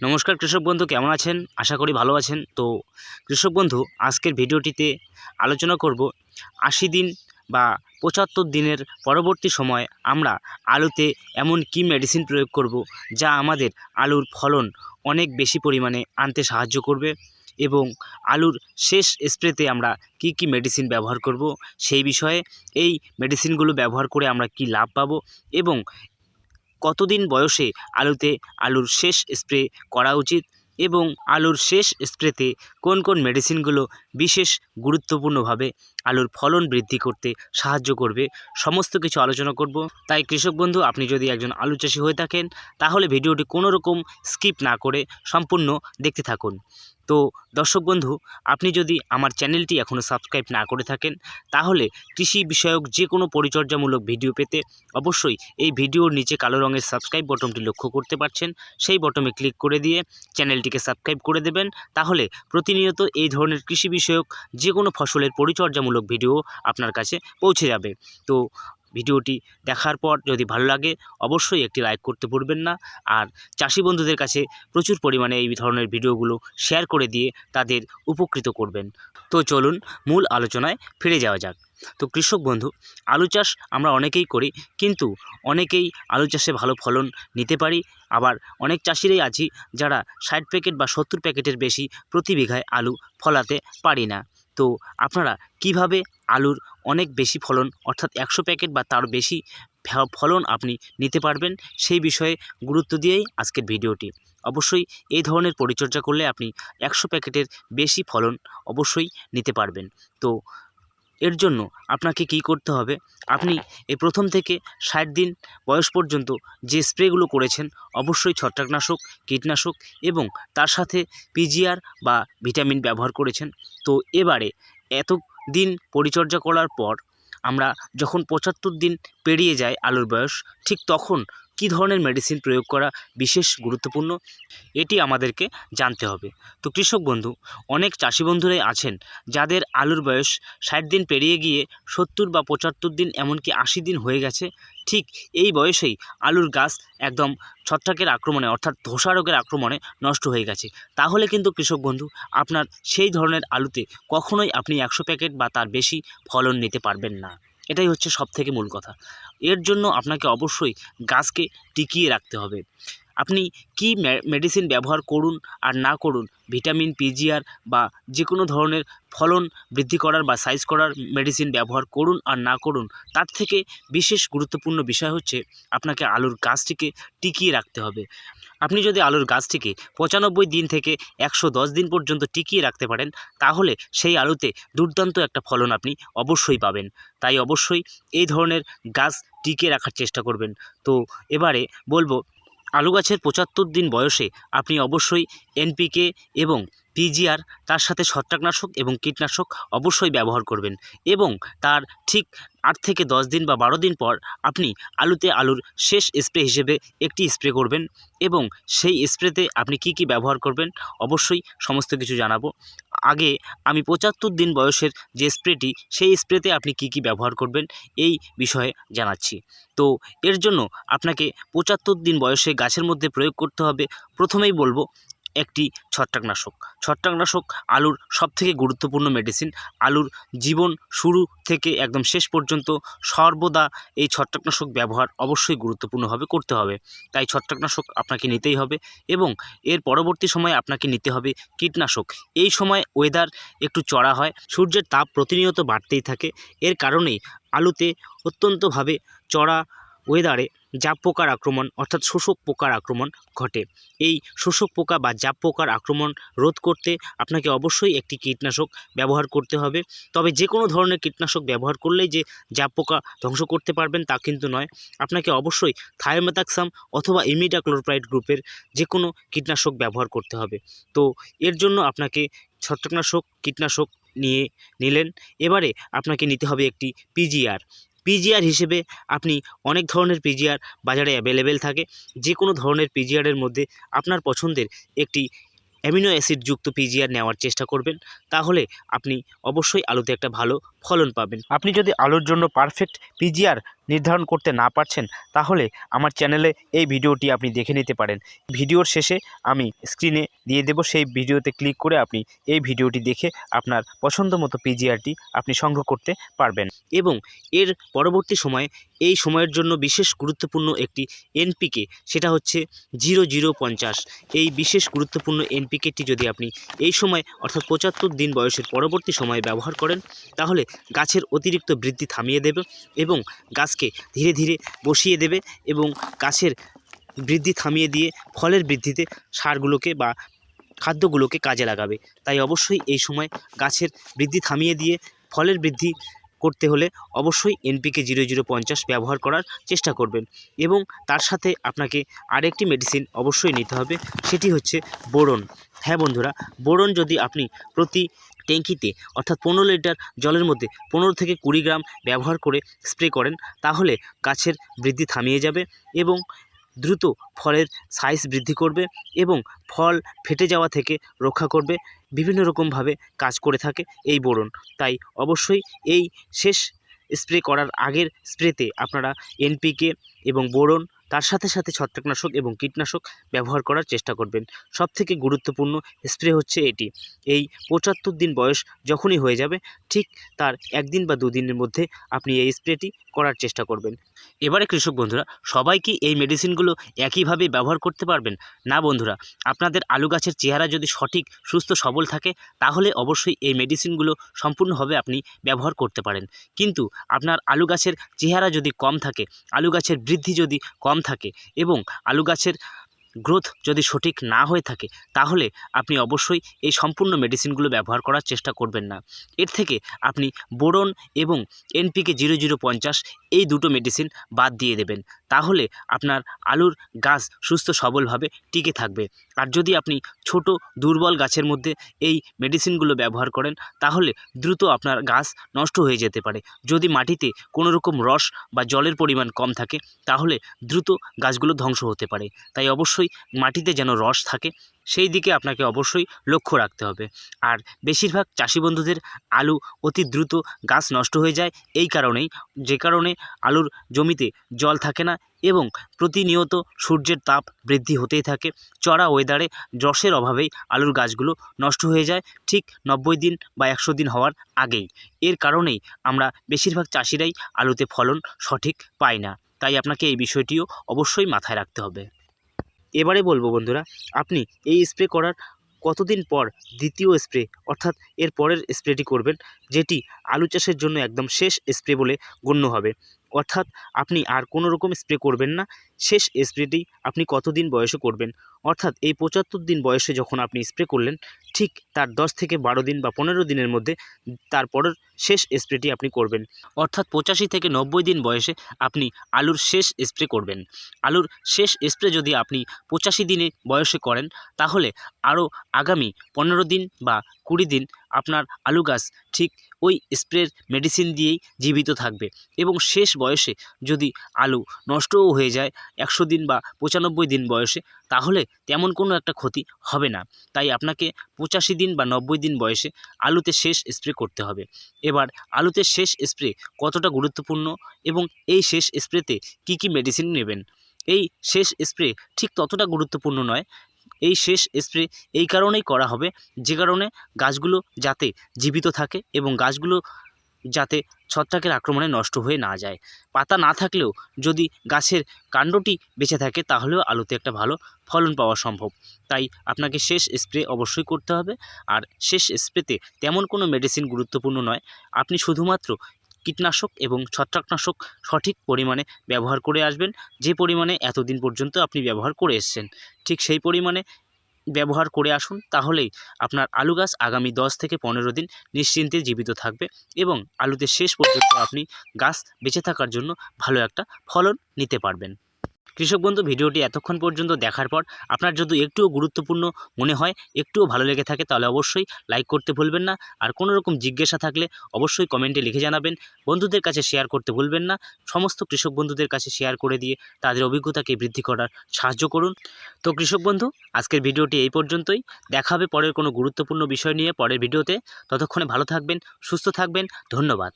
নমস্কার কৃষক বন্ধু, কেমন আছেন? আশা করি ভালো আছেন। তো কৃষক বন্ধু, আজকের ভিডিওটিতে আলোচনা করব আশি দিন বা পঁচাত্তর দিনের পরবর্তী সময় আমরা আলুতে এমন কি মেডিসিন প্রয়োগ করব যা আমাদের আলুর ফলন অনেক বেশি পরিমাণে আনতে সাহায্য করবে এবং আলুর শেষ স্প্রেতে আমরা কি কি মেডিসিন ব্যবহার করব সেই বিষয়ে এই মেডিসিনগুলো ব্যবহার করে আমরা কি লাভ পাবো এবং কতদিন বয়সে আলুতে আলুর শেষ স্প্রে করা উচিত এবং আলুর শেষ স্প্রেতে কোন কোন মেডিসিনগুলো বিশেষ গুরুত্বপূর্ণভাবে আলুর ফলন বৃদ্ধি করতে সাহায্য করবে সমস্ত কিছু আলোচনা করব। তাই কৃষক বন্ধু, আপনি যদি একজন আলু চাষি হয়ে থাকেন, তাহলে ভিডিওটি কোনো রকম স্কিপ না করে সম্পূর্ণ দেখতে থাকুন। তো দর্শক বন্ধু, আপনি যদি আমার চ্যানেলটি এখনও সাবস্ক্রাইব না করে থাকেন, তাহলে কৃষি বিষয়ক যে কোনো পরিচর্যামূলক ভিডিও পেতে অবশ্যই এই ভিডিওর নিচে কালো রঙের সাবস্ক্রাইব বটনটি লক্ষ্য করতে পারছেন। সেই বটনে ক্লিক করে দিয়ে চ্যানেলটিকে সাবস্ক্রাইব করে দেবেন। তাহলে প্রতিনিয়ত এই ধরনের কৃষি বিষয়ক যে কোনো ফসলের পরিচর্যামূলক ভিডিও আপনার কাছে পৌঁছে যাবে। তো ভিডিওটি দেখার পর যদি ভালো লাগে, অবশ্যই একটি লাইক করতে ভুলবেন না। আর চাষি বন্ধুদের কাছে প্রচুর পরিমাণে এই ধরনের ভিডিওগুলো শেয়ার করে দিয়ে তাদের উপকৃত করবেন। তো চলুন মূল আলোচনায় ফিরে যাওয়া যাক। তো কৃষক বন্ধু, আলু চাষ আমরা অনেকেই করি, কিন্তু অনেকেই আলু চাষে ভালো ফলন নিতে পারি। আবার অনেক চাষিরাই আছি যারা ষাট প্যাকেট বা সত্তর প্যাকেটের বেশি প্রতি বিঘায় আলু ফলাতে পারি না। তো আপনারা কীভাবে আলুর অনেক বেশি ফলন, অর্থাৎ একশো প্যাকেট বা তার বেশি ফলন আপনি নিতে পারবেন। সেই বিষয়ে গুরুত্ব দিয়েই আজকের ভিডিওটি। অবশ্যই এই ধরনের পরিচর্যা করলে আপনি একশো প্যাকেটের বেশি ফলন অবশ্যই নিতে পারবেন। তো এর জন্য আপনাকে কি করতে হবে? আপনি এই প্রথম থেকে ষাট দিন বয়স পর্যন্ত যে স্প্রেগুলো করেছেন, অবশ্যই ছত্রাকনাশক, কীটনাশক এবং তার সাথে পিজিআর বা ভিটামিন ব্যবহার করেছেন। তো এবারে এত দিন পরিচর্যা করার পর আমরা যখন পঁচাত্তর দিন পেরিয়ে যায় আলুর বয়স ঠিক তখন কী ধরনের মেডিসিন প্রয়োগ করা বিশেষ গুরুত্বপূর্ণ? এটি আমাদেরকে জানতে হবে। তো কৃষক বন্ধু, অনেক চাষি বন্ধুরাই আছেন যাদের আলুর বয়স ষাট দিন পেরিয়ে গিয়ে সত্তর বা পঁচাত্তর দিন এমনকি আশি দিন হয়ে গেছে। ঠিক এই বয়সেই আলুর গাছ একদম ছত্রাকের আক্রমণে অর্থাৎ ধসা রোগের আক্রমণে নষ্ট হয়ে গেছে। তাহলে কিন্তু কৃষক বন্ধু, আপনার সেই ধরনের আলুতে কখনোই আপনি একশো প্যাকেট বা তার বেশি ফলন নিতে পারবেন না। এটাই হচ্ছে সবথেকে মূল কথা। এর জন্য আপনাকে অবশ্যই গাছকে টিকিয়ে রাখতে হবে। আপনি কি মেডিসিন ব্যবহার করুন আর না করুন ভিটামিন পিজিআর বা যে কোনো ধরনের ফলন বৃদ্ধি করার বা সাইজ করার মেডিসিন ব্যবহার করুন আর না করুন, তার থেকে বিশেষ গুরুত্বপূর্ণ বিষয় হচ্ছে আপনাকে আলুর গাছটিকে টিকিয়ে রাখতে হবে। আপনি যদি আলুর গাছটিকে পঁচানব্বই দিন থেকে একশো দশ দিন পর্যন্ত টিকিয়ে রাখতে পারেন, তাহলে সেই আলুতে দুর্দান্ত একটা ফলন আপনি অবশ্যই পাবেন। তাই অবশ্যই এই ধরনের গাছ টিকিয়ে রাখার চেষ্টা করবেন। তো এবারে বলব আলু গাছের পঁচাত্তর দিন বয়সে আপনি অবশ্যই এনপিকে এবং পিজিআর, তার সাথে ছত্রাকনাশক এবং কীটনাশক অবশ্যই ব্যবহার করবেন এবং তার ঠিক আট থেকে দশ দিন বা বারো দিন পর আপনি আলুতে আলুর শেষ স্প্রে হিসেবে একটি স্প্রে করবেন এবং সেই স্প্রেতে আপনি কি কি ব্যবহার করবেন অবশ্যই সমস্ত কিছু জানাব। আগে আমি পঁচাত্তর দিন বয়সের যে স্প্রেটি, সেই স্প্রেতে আপনি কি কি ব্যবহার করবেন, এই বিষয়ে জানাচ্ছি। তো এর জন্য আপনাকে পঁচাত্তর দিন বয়সে গাছের মধ্যে প্রয়োগ করতে হবে। প্রথমেই বলব একটি ছত্রাকনাশক। ছত্রাকনাশক আলুর সবথেকে গুরুত্বপূর্ণ মেডিসিন আলুর জীবন শুরু থেকে একদম শেষ পর্যন্ত সর্বদা এই ছত্রাকনাশক ব্যবহার অবশ্যই গুরুত্বপূর্ণভাবে করতে হবে। তাই ছত্রাকনাশক আপনাকে নিতেই হবে এবং এর পরবর্তী সময়ে আপনাকে নিতে হবে কীটনাশক। এই সময় ওয়েদার একটু চড়া হয়, সূর্যের তাপ প্রতিনিয়ত বাড়তেই থাকে। এর কারণেই আলুতে অত্যন্তভাবে চড়া ওয়েদারে জাপ পোকার আক্রমণ অর্থাৎ শোষক পোকার আক্রমণ ঘটে। এই শোষক পোকা বা জাপ পোকার আক্রমণ রোধ করতে আপনাকে অবশ্যই একটি কীটনাশক ব্যবহার করতে হবে। তবে যে কোনো ধরনের কীটনাশক ব্যবহার করলেই যে জাপ পোকা ধ্বংস করতে পারবেন তা কিন্তু নয়। আপনাকে অবশ্যই থায়োমেথাক্সাম অথবা ইমিডাক্লোরপ্রাইড গ্রুপের যে কোনো কীটনাশক ব্যবহার করতে হবে। তো এর জন্য আপনাকে ছত্রাকনাশক কীটনাশক নিয়ে নিলেন। এবারে আপনাকে নিতে হবে একটি পিজিআর পিজিআর হিসেবে আপনি অনেক ধরনের পিজিআর বাজারে অ্যাভেলেবেল থাকে। যে কোনো ধরনের পিজিআরের মধ্যে আপনার পছন্দের একটি অ্যামিনো অ্যাসিডযুক্ত পিজিআর নেওয়ার চেষ্টা করবেন। তাহলে আপনি অবশ্যই আলুতে একটা ভালো ফলন পাবেন। আপনি যদি আলুর জন্য পারফেক্ট পিজিআর নির্ধারণ করতে না পারছেন, তাহলে আমার চ্যানেলে এই ভিডিওটি আপনি দেখে নিতে পারেন। ভিডিওর শেষে আমি স্ক্রিনে দিয়ে দেব, সেই ভিডিওতে ক্লিক করে আপনি এই ভিডিওটি দেখে আপনার পছন্দ মতো পিজিআরটি আপনি সংগ্রহ করতে পারবেন। এবং এর পরবর্তী সময়ে এই সময়ের জন্য বিশেষ গুরুত্বপূর্ণ একটি এনপিকে সেটা হচ্ছে জিরো জিরো পঞ্চাশ। এই বিশেষ গুরুত্বপূর্ণ এনপিকেটি যদি আপনি এই সময়, অর্থাৎ পঁচাত্তর দিন বয়সের পরবর্তী সময়ে ব্যবহার করেন, তাহলে গাছের অতিরিক্ত বৃদ্ধি থামিয়ে দেবে এবং গাছকে ধীরে ধীরে বসিয়ে দেবে এবং গাছের বৃদ্ধি থামিয়ে দিয়ে ফলের বৃদ্ধিতে সারগুলোকে বা খাদ্যগুলোকে কাজে লাগাবে। তাই অবশ্যই এই সময় গাছের বৃদ্ধি থামিয়ে দিয়ে ফলের বৃদ্ধি করতে হলে অবশ্যই এনপিকে জিরো জিরো পঞ্চাশ ব্যবহার করার চেষ্টা করবেন এবং তার সাথে আপনাকে আরেকটি মেডিসিন অবশ্যই নিতে হবে, সেটি হচ্ছে বোরন। হ্যাঁ বন্ধুরা, বোরন যদি আপনি প্রতি ট্যাঙ্কিতে, অর্থাৎ পনেরো লিটার জলের মধ্যে পনেরো থেকে কুড়ি গ্রাম ব্যবহার করে স্প্রে করেন, তাহলে গাছের বৃদ্ধি থামিয়ে যাবে এবং দ্রুত ফলের সাইজ বৃদ্ধি করবে এবং ফল ফেটে যাওয়া থেকে রক্ষা করবে। বিভিন্ন রকমভাবে কাজ করে থাকে এই বোরন। তাই অবশ্যই এই শেষ স্প্রে করার আগের স্প্রেতে আপনারা এনপিকে এবং বোরন, তার সাথে সাথে ছত্রাকনাশক এবং কীটনাশক ব্যবহার করার চেষ্টা করবেন। সবথেকে গুরুত্বপূর্ণ স্প্রে হচ্ছে এটি। এই পঁচাত্তর দিন বয়স যখনই হয়ে যাবে, ঠিক তার একদিন বা দুদিনের মধ্যে আপনি এই স্প্রেটি করার চেষ্টা করবেন। এবারে কৃষক বন্ধুরা, সবাই কি এই মেডিসিনগুলো একইভাবে ব্যবহার করতে পারবেন? না বন্ধুরা, আপনাদের আলু গাছের চেহারা যদি সঠিক, সুস্থ, সবল থাকে, তাহলে অবশ্যই এই মেডিসিনগুলো সম্পূর্ণভাবে আপনি ব্যবহার করতে পারেন। কিন্তু আপনার আলু গাছের চেহারা যদি কম থাকে, আলু গাছের বৃদ্ধি যদি কম থাকে এবং আলু গাছের গ্রোথ যদি সঠিক না হয়ে থাকে, তাহলে আপনি অবশ্যই এই সম্পূর্ণ মেডিসিনগুলো ব্যবহার করার চেষ্টা করবেন না। এর থেকে আপনি বোরন এবং এনপিকে জিরো জিরো পঞ্চাশ এই দুটো মেডিসিন বাদ দিয়ে দেবেন। তাহলে আপনার আলুর গাছ সুস্থ সবলভাবে টিকে থাকবে। আর যদি আপনি ছোট দুর্বল গাছের মধ্যে এই মেডিসিনগুলো ব্যবহার করেন, তাহলে দ্রুত আপনার গাছ নষ্ট হয়ে যেতে পারে। যদি মাটিতে কোনো রকম রস বা জলের পরিমাণ কম থাকে, তাহলে দ্রুত গাছগুলো ধ্বংস হতে পারে। তাই অবশ্যই মাটিতে যেন রস থাকে, সেই দিকে আপনাকে অবশ্যই লক্ষ্য রাখতে হবে। আর বেশিরভাগ চাষি বন্ধুদের আলু অতি দ্রুত গাছ নষ্ট হয়ে যায়, এই কারণেই, যে কারণে আলুর জমিতে জল থাকে না এবং প্রতিনিয়ত সূর্যের তাপ বৃদ্ধি হতেই থাকে। চড়া ওয়েদারে রসের অভাবেই আলুর গাছগুলো নষ্ট হয়ে যায়, ঠিক নব্বই দিন বা একশো দিন হওয়ার আগেই। এর কারণেই আমরা বেশিরভাগ চাষিরাই আলুতে ফলন সঠিক পাই না। তাই আপনাকে এই বিষয়টিও অবশ্যই মাথায় রাখতে হবে। এবারে বলব বন্ধুরা, আপনি এই স্প্রে করার কতদিন পর দ্বিতীয় স্প্রে অর্থাৎ এর পরের স্প্রেটি করবেন, যেটি আলু চাষের জন্য একদম শেষ স্প্রে বলে গণ্য হবে। অর্থাৎ আপনি আর কোনো রকম স্প্রে করবেন না। শেষ স্প্রেটি আপনি কতদিন বয়সে করবেন? অর্থাৎ এই পঁচাত্তর দিন বয়সে যখন আপনি স্প্রে করলেন, ঠিক তার দশ থেকে বারো দিন বা পনেরো দিনের মধ্যে তারপরের শেষ স্প্রেটি আপনি করবেন। অর্থাৎ পঁচাশি থেকে নব্বই দিন বয়সে আপনি আলুর শেষ স্প্রে করবেন। আলুর শেষ স্প্রে যদি আপনি পঁচাশি দিনে বয়সে করেন, তাহলে আরও আগামী পনেরো দিন বা কুড়ি দিন আপনার আলু গাছ ঠিক ওই স্প্রের মেডিসিন দিয়েই জীবিত থাকবে। এবং শেষ বয়সে যদি আলু নষ্টও হয়ে যায় একশো দিন বা পঁচানব্বই দিন বয়সে, তাহলে তেমন কোনো একটা ক্ষতি হবে না। তাই আপনাকে পঁচাশি দিন বা নব্বই দিন বয়সে আলুতে শেষ স্প্রে করতে হবে। এবার আলুতে শেষ স্প্রে কতটা গুরুত্বপূর্ণ এবং এই শেষ স্প্রেতে কি কি মেডিসিন নেবেন? এই শেষ স্প্রে ঠিক ততটা গুরুত্বপূর্ণ নয় এই শেষ স্প্রে এই কারণেই করা হবে। যে কারণে গাছগুলো যাতে জীবিত থাকে এবং গাছগুলো যাতে ছত্রাকের আক্রমণে নষ্ট হয়ে না যায়। পাতা না থাকলেও যদি গাছের কাণ্ডটি বেঁচে থাকে তাহলেও আলুতে একটা ভালো ফলন পাওয়া সম্ভব। তাই আপনাকে শেষ স্প্রে অবশ্যই করতে হবে। আর শেষ স্প্রেতে তেমন কোনো মেডিসিন গুরুত্বপূর্ণ নয়। আপনি শুধুমাত্র কীটনাশক এবং ছত্রাকনাশক সঠিক পরিমাণে ব্যবহার করে আসবেন। যে পরিমাণে এতদিন পর্যন্ত আপনি ব্যবহার করে এসছেন, ঠিক সেই পরিমাণে ব্যবহার করে আসুন, তাহলেই আপনার আলু গাছ আগামী দশ থেকে পনেরো দিন নিশ্চিন্তে জীবিত থাকবে এবং আলুতে শেষ পর্যন্ত আপনি গাছ বেঁচে থাকার জন্য ভালো একটা ফলন নিতে পারবেন। কৃষক বন্ধু, ভিডিওটি এতক্ষণ পর্যন্ত দেখার পর আপনার যদি একটুও গুরুত্বপূর্ণ মনে হয়, একটুও ভালো লেগে থাকে, তাহলে অবশ্যই লাইক করতে ভুলবেন না। আর কোনো রকম জিজ্ঞাসা থাকলে অবশ্যই কমেন্টে লিখে জানাবেন। বন্ধুদের কাছে শেয়ার করতে ভুলবেন না। সমস্ত কৃষক বন্ধুদের কাছে শেয়ার করে দিয়ে তাদের অভিজ্ঞতাকে বৃদ্ধি করার সাহায্য করুন। তো কৃষক বন্ধু, আজকের ভিডিওটি এই পর্যন্তই। দেখা হবে পরের কোনো গুরুত্বপূর্ণ বিষয় নিয়ে পরের ভিডিওতে। ততক্ষণে ভালো থাকবেন, সুস্থ থাকবেন। ধন্যবাদ।